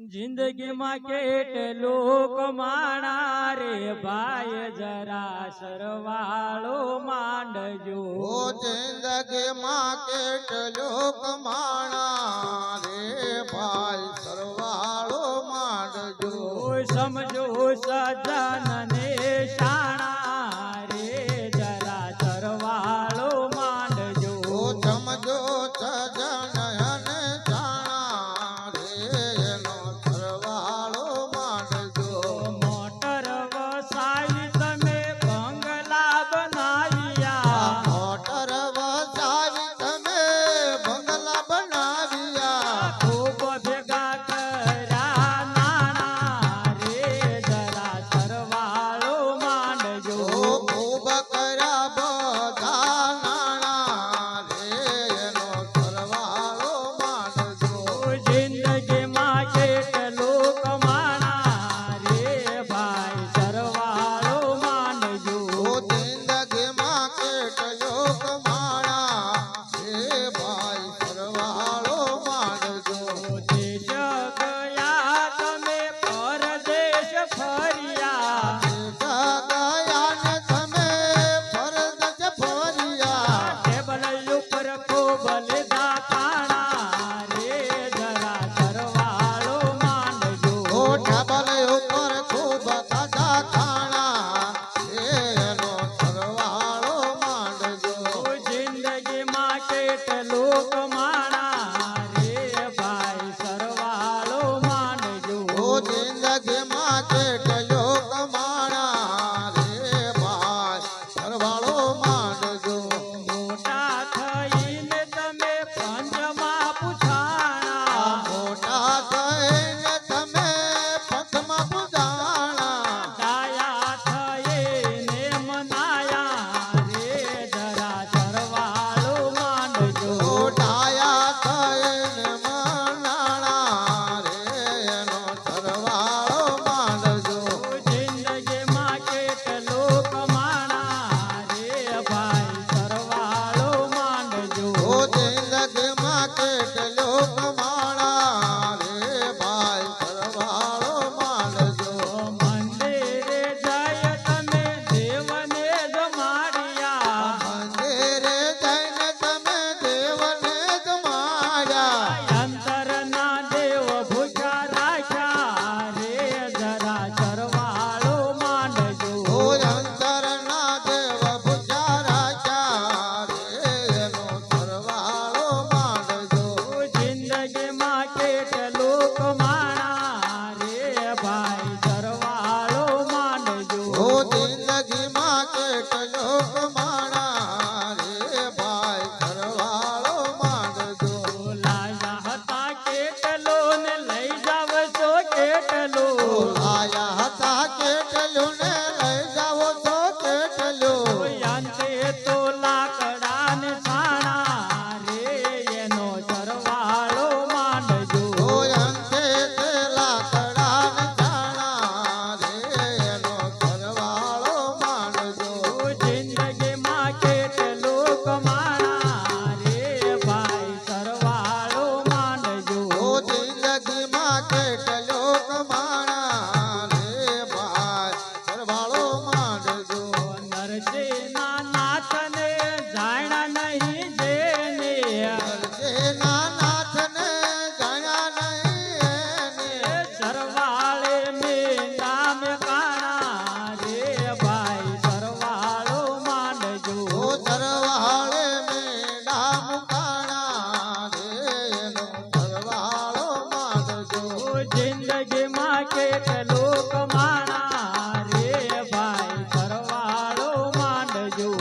જિંદગીમાં કેટલું કમાણારે ભાઈ જરા સરવાળો માંડજો. જિંદગીમાં કેટલું કમાણા રે ભાઈ સરવાળો માંડજો. સમજો સજન ને શાણા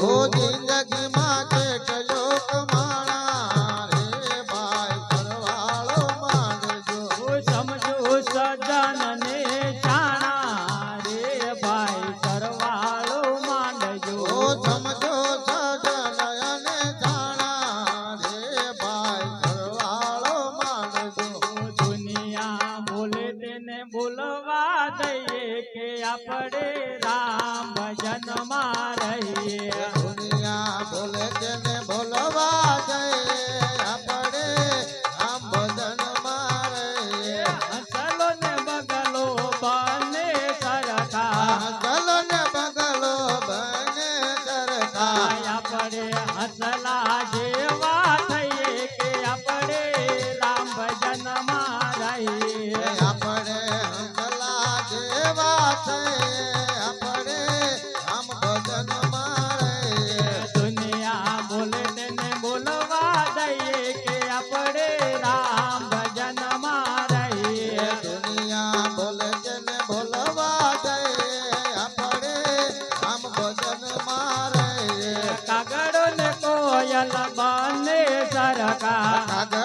हो जिंदगी દઈએ કે આપણે રામ ભજનમાં રહીએ દુનિયા બોલે તેને का